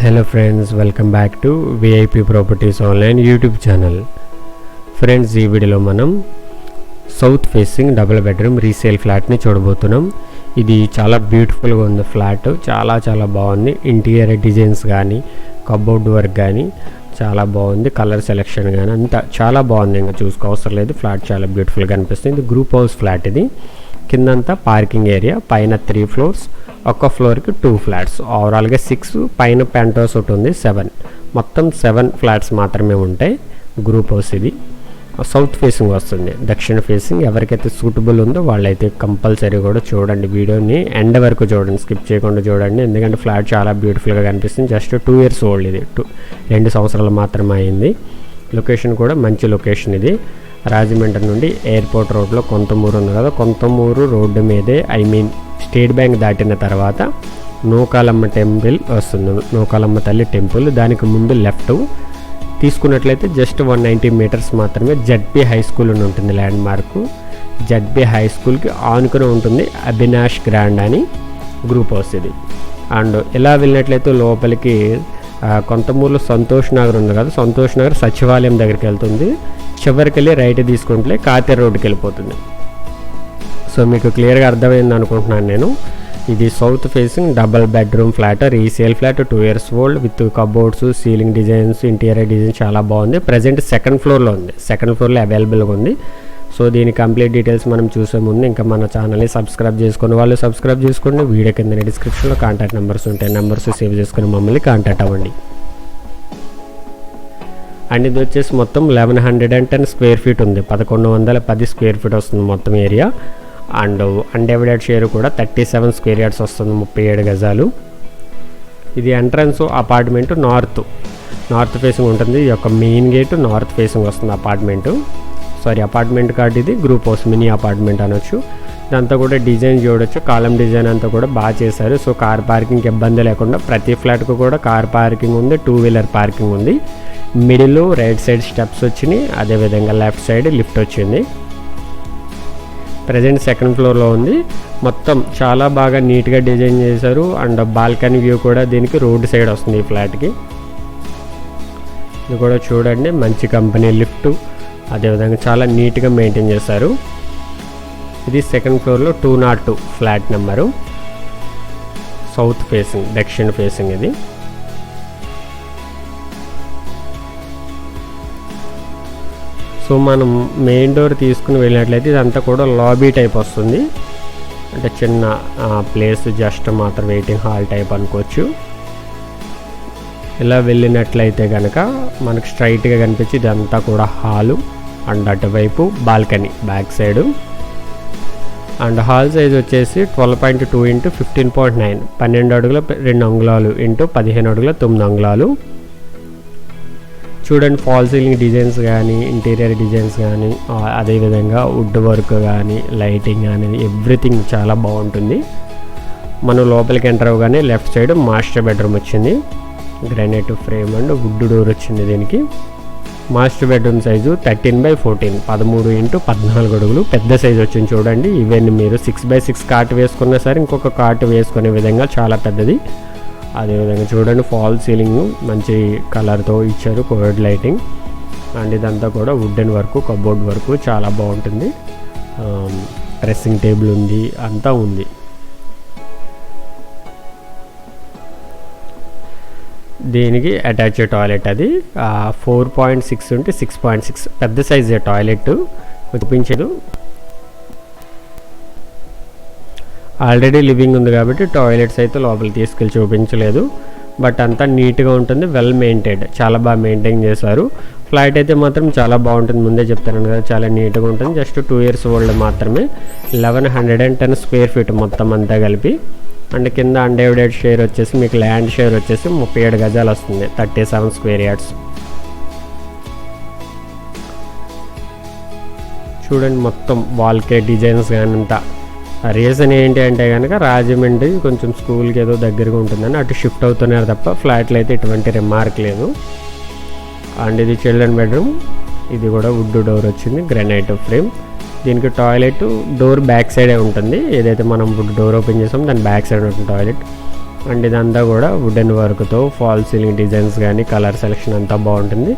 Hello friends welcome back to VIP properties online YouTube channel friends ఈ వీడియోలో మనం south facing double bedroom resale ఫ్లాట్ని చూడబోతున్నాం. ఇది చాలా బ్యూటిఫుల్గా ఉంది ఫ్లాట్ చాలా చాలా బాగుంది. ఇంటీరియర్ డిజైన్స్ కానీ కబోర్డ్ వర్క్ కానీ చాలా బాగుంది. కలర్ సెలెక్షన్ కానీ అంతా చాలా బాగుంది. ఇంకా చూసుకోవసరం లేదు. ఫ్లాట్ చాలా బ్యూటిఫుల్గా అనిపిస్తుంది. ఇది గ్రూప్ హౌస్ ఫ్లాట్ ఇది. కిందంతా పార్కింగ్ ఏరియా పైన త్రీ ఫ్లోర్స్ ఒక్క ఫ్లోర్కి టూ ఫ్లాట్స్. ఓవరాల్గా సిక్స్ పైన పెంట్ హౌస్ ఒకటి ఉంది సెవెన్ మొత్తం సెవెన్ ఫ్లాట్స్ మాత్రమే ఉంటాయి గ్రూప్ హౌస్ ఇది సౌత్ ఫేసింగ్ వస్తుంది దక్షిణ ఫేసింగ్ ఎవరికైతే సూటబుల్ ఉందో వాళ్ళైతే కంపల్సరీ కూడా చూడండి వీడియోని. ఎండ్ వరకు చూడండి స్కిప్ చేయకుండా చూడండి. ఎందుకంటే ఫ్లాట్ చాలా బ్యూటిఫుల్గా కనిపిస్తుంది. జస్ట్ టూ ఇయర్స్ ఓల్డ్ ఇది. టూ రెండు సంవత్సరాలు మాత్రమే అయింది. లొకేషన్ కూడా మంచి లొకేషన్ ఇది. రాజమండ్రి నుండి ఎయిర్పోర్ట్ రోడ్లో కొంతమూరు ఉంది కదా కొంతమూరు రోడ్డు మీదే ఐ మీన్ స్టేట్ బ్యాంక్ దాటిన తర్వాత నూకాలమ్మ టెంపుల్ వస్తుంది. నూకాలమ్మ తల్లి టెంపుల్. దానికి ముందు లెఫ్ట్ తీసుకున్నట్లయితే జస్ట్ వన్ నైంటీ మీటర్స్ మాత్రమే జడ్పీ హై స్కూల్ అని ఉంటుంది ల్యాండ్ మార్కు జడ్బీ హై స్కూల్కి ఆనుకుని ఉంటుంది అభినాష్ గ్రాండ్ అని గ్రూప్ హౌస్ ఇది అండ్ ఇలా వెళ్ళినట్లయితే లోపలికి కొంతమూరులో సంతోష్ నగర్ ఉంది కదా సంతోష్ నగర్ సచివాలయం దగ్గరికి వెళ్తుంది. చివరికి వెళ్ళి రైట్ తీసుకుంటే కాతేరు రోడ్డుకి వెళ్ళిపోతుంది. సో మీకు క్లియర్గా అర్థమైంది అనుకుంటున్నాను నేను. ఇది south facing double bedroom flat resale flat two years old with cupboards ceiling designs interior design చాలా బాగుంది. ప్రజెంట్ సెకండ్ ఫ్లోర్లో ఉంది. సెకండ్ ఫ్లోర్లో అవైలబుల్గా ఉంది. సో దీని కంప్లీట్ డీటెయిల్స్ మనం చూసే ముందు ఇంకా మన ఛానల్ని సబ్స్క్రైబ్ చేసుకుని వాళ్ళు సబ్స్క్రైబ్ చేసుకోండి. వీడియో కింద డిస్క్రిప్షన్లో కాంటాక్ట్ నెంబర్స్ ఉంటాయి. నెంబర్స్ సేవ్ చేసుకుని మమ్మల్ని కాంటాక్ట్ అవ్వండి. అండ్ ఇది వచ్చేసి మొత్తం eleven hundred and ten square feet ఉంది. పదకొండు వందల పది స్క్వేర్ ఫీట్ వస్తుంది మొత్తం ఏరియా అండ్ అన్డెవిడెడ్ షేర్ కూడా థర్టీ సెవెన్ స్క్వేర్ యార్డ్స్ వస్తుంది ముప్పై ఏడు గజాలు. ఇది entrance apartment north north facing ఉంటుంది. ఈ యొక్క మెయిన్ గేట్ నార్త్ ఫేసింగ్ వస్తుంది అపార్ట్మెంట్ సారీ అపార్ట్మెంట్ కార్డ్ ఇది గ్రూప్ హౌస్ మినీ అపార్ట్మెంట్ అనొచ్చు. ఇదంతా కూడా డిజైన్ చూడొచ్చు. కాలం డిజైన్ అంతా కూడా బాగా చేశారు. సో కార్ పార్కింగ్కి ఇబ్బంది లేకుండా ప్రతి ఫ్లాట్కు కూడా కార్ పార్కింగ్ ఉంది టూ వీలర్ పార్కింగ్ ఉంది. మిడిల్ రైట్ సైడ్ స్టెప్స్ వచ్చినాయి. అదేవిధంగా లెఫ్ట్ సైడ్ లిఫ్ట్ వచ్చింది. ప్రజెంట్ సెకండ్ ఫ్లోర్లో ఉంది. మొత్తం చాలా బాగా నీట్గా డిజైన్ చేశారు. అండ్ బాల్కనీ వ్యూ కూడా దీనికి రోడ్ సైడ్ వస్తుంది ఈ ఫ్లాట్కి. ఇది కూడా చూడండి మంచి కంపెనీ లిఫ్ట్. అదేవిధంగా చాలా నీట్గా మెయింటైన్ చేశారు. ఇది సెకండ్ ఫ్లోర్లో two nought two flat number. South facing దక్షిణ ఫేసింగ్ ఇది. సో మనం మెయిన్ డోర్ తీసుకుని వెళ్ళినట్లయితే ఇదంతా కూడా లాబీ టైప్ వస్తుంది. అంటే చిన్న ప్లేస్ జస్ట్ మాత్రం వెయిటింగ్ హాల్ టైప్ అనుకోవచ్చు. ఇలా వెళ్ళినట్లయితే కనుక మనకు స్ట్రైట్గా కనిపించి ఇదంతా కూడా హాలు. అండ్ అటువైపు balcony back side. And hall size వచ్చేసి twelve point two into fifteen point nine. పన్నెండు అడుగుల రెండు అంగుళాలు ఇంటూ పదిహేను అడుగుల తొమ్మిది అంగుళాలు. చూడండి ఫాల్ సీలింగ్ డిజైన్స్ కానీ ఇంటీరియర్ డిజైన్స్ కానీ అదేవిధంగా వుడ్ వర్క్ కానీ లైటింగ్ కానీ ఎవ్రీథింగ్ చాలా బాగుంటుంది. మనం లోపలికి ఎంటర్ అవ్వగానే లెఫ్ట్ సైడ్ మాస్టర్ బెడ్రూమ్ వచ్చింది. Granite frame and wood door వచ్చింది దీనికి. Master bedroom size thirteen by fourteen. పదమూడు ఇంటూ పద్నాలుగు అడుగులు. పెద్ద సైజు వచ్చింది చూడండి. ఈవెన్ మీరు సిక్స్ బై సిక్స్ కాట్ వేసుకున్నా సరే ఇంకొక కాట్ వేసుకునే విధంగా చాలా పెద్దది. అదేవిధంగా చూడండి ఫాల్ సీలింగ్ మంచి కలర్తో ఇచ్చారు కోవిడ్ లైటింగ్ అండ్ ఇదంతా కూడా వుడెన్ వర్క్ కబోర్డ్ వర్క్ చాలా బాగుంటుంది. డ్రెస్సింగ్ టేబుల్ ఉంది అంతా ఉంది. దీనికి అటాచ్ టాయిలెట్ అది. ఫోర్ పాయింట్ సిక్స్ ఉంటే సిక్స్ పాయింట్ సిక్స్ పెద్ద సైజే టాయిలెట్ చూపించదు ఆల్రెడీ లివింగ్ ఉంది కాబట్టి టాయిలెట్స్ అయితే లోపల తీసుకెళ్ళి చూపించలేదు. బట్ అంతా నీట్గా ఉంటుంది వెల్ మెయింటైన్డ్ చాలా బాగా మెయింటైన్ చేశారు. ఫ్లైట్ అయితే మాత్రం చాలా బాగుంటుంది ముందే చెప్తాను కదా. చాలా నీట్గా ఉంటుంది. జస్ట్ టూ ఇయర్స్ ఓల్డ్ మాత్రమే. Eleven hundred and ten square feet మొత్తం అంతా కలిపి. అండ్ కింద అన్డివైడెడ్ షేర్ వచ్చేసి మీకు ల్యాండ్ షేర్ వచ్చేసి ముప్పై ఏడు గజాలు వస్తుంది. థర్టీ సెవెన్ స్క్వేర్ యార్డ్స్ చూడండి మొత్తం వాల్కే డిజైన్స్ కానీ అంతా రీజన్ ఏంటి అంటే కనుక రాజమండ్రి కొంచెం స్కూల్కి ఏదో దగ్గరగా ఉంటుందని అటు షిఫ్ట్ అవుతున్నారు తప్ప ఫ్లాట్లో అయితే ఎటువంటి రిమార్క్ లేదు. అండ్ ఇది చిల్డ్రన్ బెడ్రూమ్ ఇది కూడా వుడ్ డోర్ వచ్చింది గ్రానైట్ ఫ్రేమ్ దీనికి టాయిలెట్ డోర్ బ్యాక్ సైడే ఉంటుంది. ఏదైతే మనం ఇప్పుడు డోర్ ఓపెన్ చేసాం దాని బ్యాక్ సైడ్ ఉంటుంది టాయిలెట్. అండ్ ఇదంతా కూడా వుడెన్ వర్క్తో ఫాల్ సీలింగ్ డిజైన్స్ కానీ కలర్ సెలెక్షన్ అంతా బాగుంటుంది.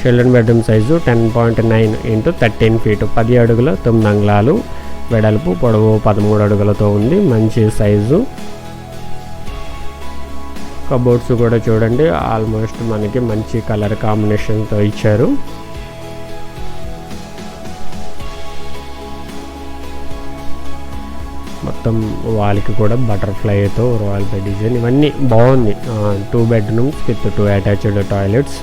Children bedroom size ten point nine into thirteen feet పది అడుగుల తొమ్మిది అంగుళాలు వెడల్పు పొడవు పదమూడు అడుగులతో ఉంది. మంచి సైజు కబోర్డ్స్ కూడా చూడండి ఆల్మోస్ట్ మనకి మంచి కలర్ కాంబినేషన్తో ఇచ్చారు. మొత్తం వాళ్ళకి కూడా బటర్ఫ్లైతో రాయల్ బై డిజైన్. ఇవన్నీ బాగుంది. Two bedrooms with two attached toilets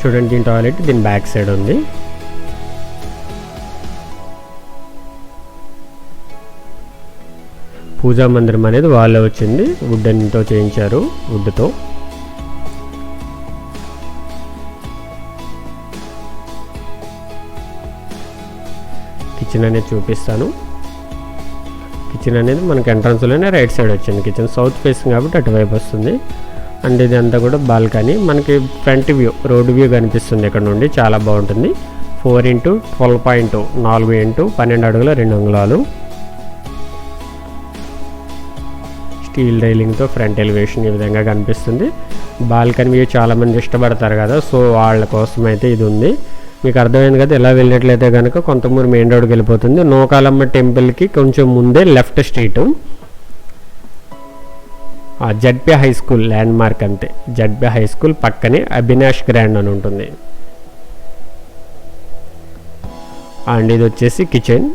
చూడండి దీని టాయిలెట్ దీని బ్యాక్ సైడ్ ఉంది. పూజా మందిరం అనేది వాళ్ళే వచ్చింది. వుడ్డెన్తో చేయించారు వుడ్తో కిచెన్ అనేది చూపిస్తాను. కిచెన్ అనేది మనకి ఎంట్రన్స్లోనే రైట్ సైడ్ వచ్చింది కిచెన్ సౌత్ ఫేసింగ్ కాబట్టి అటువైపు వస్తుంది. అండ్ ఇది అంతా కూడా బాల్కనీ మనకి ఫ్రంట్ వ్యూ రోడ్ వ్యూ కనిపిస్తుంది ఇక్కడ నుండి. చాలా బాగుంటుంది. ఫోర్ ఇంటూ ట్వెల్వ్ పాయింట్ నాలుగు ఇంటూ పన్నెండు అడుగుల రెండు అంగుళాలు. స్టీల్ రైలింగ్తో ఫ్రంట్ ఎలివేషన్ ఈ విధంగా కనిపిస్తుంది. బాల్కనీ వ్యూ చాలామంది ఇష్టపడతారు కదా. సో వాళ్ళ కోసం అయితే ఇది ఉంది. మీకు అర్థమైంది కదా? ఇలా వెళ్ళినట్లయితే కనుక కొంతమూరు మెయిన్ రోడ్కి వెళ్ళిపోతుంది. నోకాలమ్మ టెంపుల్కి కొంచెం ముందే left street. ZP high school landmark అంతే. జడ్పీ హై స్కూల్ పక్కనే అభినాష్ గ్రాండ్ అని ఉంటుంది. అండ్ ఇది వచ్చేసి కిచెన్.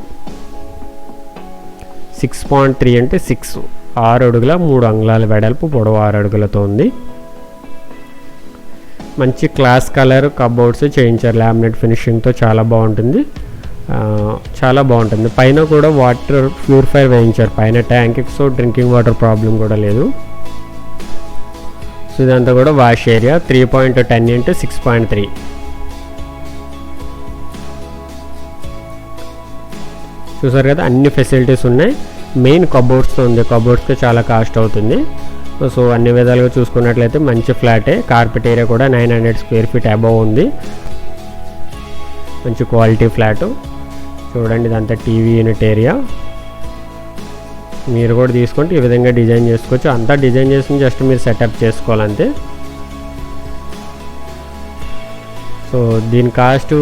సిక్స్ పాయింట్ త్రీ అంటే సిక్స్. ఆరు అడుగుల మూడు అంగుళాల వెడల్పు పొడవు ఆరు అడుగులతో ఉంది. మంచి క్లాస్ కలర్ కబోర్డ్స్ చేయించారు. లామినేట్ ఫినిషింగ్తో చాలా బాగుంటుంది. చాలా బాగుంటుంది. పైన కూడా వాటర్ ప్యూరిఫైర్ వేయించారు. పైన tank so drinking water problem కూడా లేదు. సో ఇదంతా కూడా wash area. Three point ten into six point three. చూసారు కదా అన్ని ఫెసిలిటీస్ ఉన్నాయి. మెయిన్ కబోర్డ్స్తో ఉంది. కబోర్డ్స్కి చాలా కాస్ట్ అవుతుంది. సో అన్ని విధాలుగా చూసుకున్నట్లయితే మంచి ఫ్లాటే. కార్పెట్ ఏరియా కూడా nine hundred square feet above ఉంది. మంచి క్వాలిటీ ఫ్లాట్. చూడండి ఇదంతా టీవీ యూనిట్ ఏరియా. మీరు కూడా తీసుకుంటే ఈ విధంగా డిజైన్ చేసుకోవచ్చు. అంతా డిజైన్ చేసి జస్ట్ మీరు సెటప్ చేసుకోవాలంతే. సో దీని కాస్ట్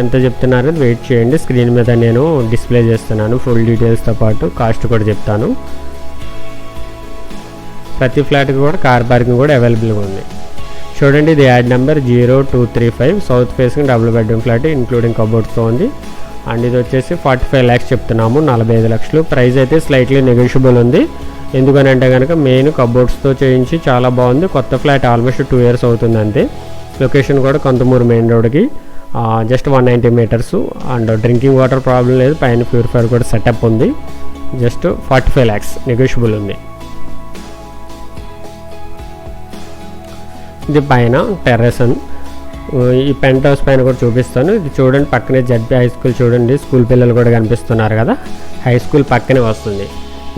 ఎంత చెప్తున్నారు? వెయిట్ చేయండి. స్క్రీన్ మీద నేను డిస్ప్లే చేస్తున్నాను. ఫుల్ డీటెయిల్స్తో పాటు కాస్ట్ కూడా చెప్తాను. ప్రతి ఫ్లాట్కి కూడా కార్ పార్కింగ్ కూడా అవైలబుల్గా ఉంది. చూడండి ఇది ad number zero two three five south ఫేస్కి డబుల్ బెడ్రూమ్ ఫ్లాట్ ఇంక్లూడింగ్ కబోర్డ్స్తో ఉంది. అండ్ ఇది వచ్చేసి ఫార్టీ ఫైవ్ ల్యాక్స్ చెప్తున్నాము నలభై ఐదు లక్షలు. ప్రైస్ అయితే స్లైట్లీ నెగోషియబుల్ ఉంది. ఎందుకనంటే కనుక మెయిన్ కబోర్డ్స్తో చేయించి చాలా బాగుంది. కొత్త ఫ్లాట్ ఆల్మోస్ట్ టూ ఇయర్స్ అవుతుంది అంతే. లొకేషన్ కూడా కొంతమూరు మెయిన్ రోడ్కి just one ninety metres. And drinking water problem లేదు పైన ప్యూరిఫైర్ కూడా సెటప్ ఉంది. Just forty five lakhs negotiable ఉంది. ఇది పైన టెర్రస్ అని. ఈ పెంట్ హౌస్ పైన కూడా చూపిస్తాను. ఇది చూడండి పక్కనే జడ్బీ హై స్కూల్ చూడండి. స్కూల్ పిల్లలు కూడా కనిపిస్తున్నారు కదా. హై స్కూల్ పక్కనే వస్తుంది.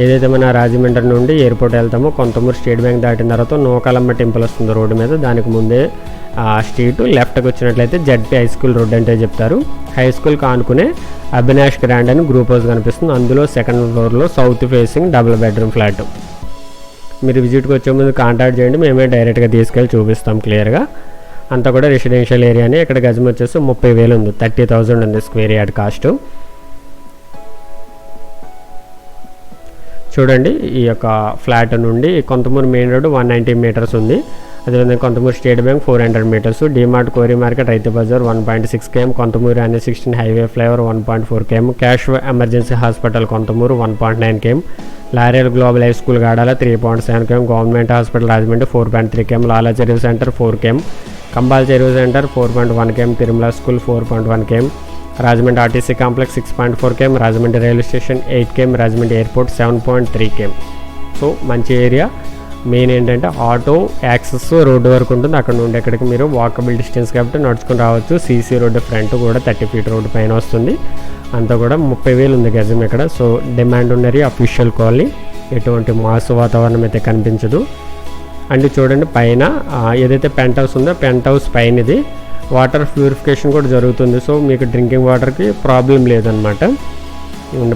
ఏదైతే మన రాజమండ్రి నుండి ఎయిర్పోర్ట్ వెళ్తామో కొంతమూరు స్టేట్ బ్యాంక్ దాటిన తర్వాత నోకాలమ్మ టెంపుల్ వస్తుంది రోడ్డు మీద. దానికి ముందే ఆ స్ట్రీట్ లెఫ్ట్కి వచ్చినట్లయితే జడ్పీ హై స్కూల్ రోడ్ అంటే చెప్తారు. హై స్కూల్ కానుకునే అభినాష్ గ్రాండ్ అని గ్రూప్ హౌస్ కనిపిస్తుంది. అందులో సెకండ్ ఫ్లోర్లో south facing double bedroom flat. మీరు విజిట్కి వచ్చే ముందు కాంటాక్ట్ చేయండి మేమే డైరెక్ట్గా తీసుకెళ్ళి చూపిస్తాం క్లియర్గా. అంతా కూడా రెసిడెన్షియల్ ఏరియానే ఇక్కడ గజం వచ్చేసి ముప్పై వేలు ఉంది థర్టీ థౌజండ్ ఉంది స్క్వేర్ యార్డ్ కాస్ట్. చూడండి ఈ యొక్క ఫ్లాట్ నుండి Konthamuru main road one ninety metres ఉంది. అదేవిధంగా Konthamuru State Bank four hundred metres DMart కోరి market Rythu Bazar one point six KM Konthamuru అనే sixteen highway flyover one point four KM cash emergency hospital Konthamuru one point nine KM. Laurel global high school Gadala three point seven KM government hospital Rajahmundry four point three KM Lala Cheruvu centre four KM Kambala Cheruvu centre four point one KM Tirumala school four point one KM Rajahmundry RTC complex six point four KM Rajahmundry railway station eight KM Rajahmundry airport seven point three KM. So మంచి area. Main ఏంటంటే auto access road వరకు ఉంటుంది. అక్కడ నుండి ఎక్కడికి మీరు walkable distance కాబట్టి నడుచుకుని రావచ్చు. సీసీ రోడ్డు ఫ్రంట్ కూడా థర్టీ ఫీట్ రోడ్డు పైన వస్తుంది. అంతా కూడా ముప్పై వేలు ఉంది గజం ఇక్కడ. సో డిమాండ్ ఉన్నది అఫీషియల్ కాలనీ. ఎటువంటి మాసు వాతావరణం అయితే కనిపించదు. అండ్ చూడండి పైన ఏదైతే పెంట్ హౌస్ ఉందో పెంట్ హౌస్ పైన ఇది. వాటర్ ప్యూరిఫికేషన్ కూడా జరుగుతుంది. సో మీకు డ్రింకింగ్ వాటర్కి ప్రాబ్లం లేదనమాట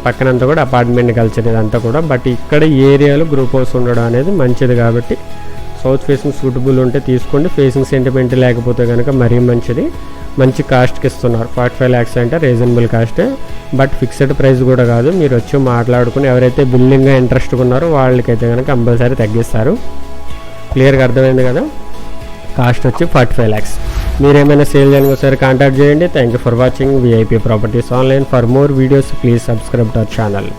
పక్కనంతా కూడా అపార్ట్మెంట్ కల్చర్ ఇదంతా కూడా. బట్ ఇక్కడ ఈ ఏరియాలో గ్రూప్ హౌస్ ఉండడం అనేది మంచిది కాబట్టి సౌత్ ఫేసింగ్ సూటబుల్ ఉంటే తీసుకోండి. ఫేసింగ్ సెంటిమెంట్ లేకపోతే కనుక మరీ మంచిది. మంచి కాస్ట్కి ఇస్తున్నారు. ఫార్టీ ఫైవ్ ల్యాక్స్ అంటే రీజనబుల్ కాస్టే. బట్ ఫిక్స్డ్ ప్రైస్ కూడా కాదు. మీరు వచ్చి మాట్లాడుకుని ఎవరైతే బిల్డింగ్గా ఇంట్రెస్ట్గా ఉన్నారో వాళ్ళకైతే కనుక కంపల్సరీ తగ్గిస్తారు. క్లియర్గా అర్థమైంది కదా? కాస్ట్ వచ్చి ఫార్టీ ఫైవ్ ల్యాక్స్. మీరేమైనా సేల్ చేయడానికి ఒకసారి కాంటాక్ట్ చేయండి. Thank you for watching VIP properties online for more videos please subscribe to our channel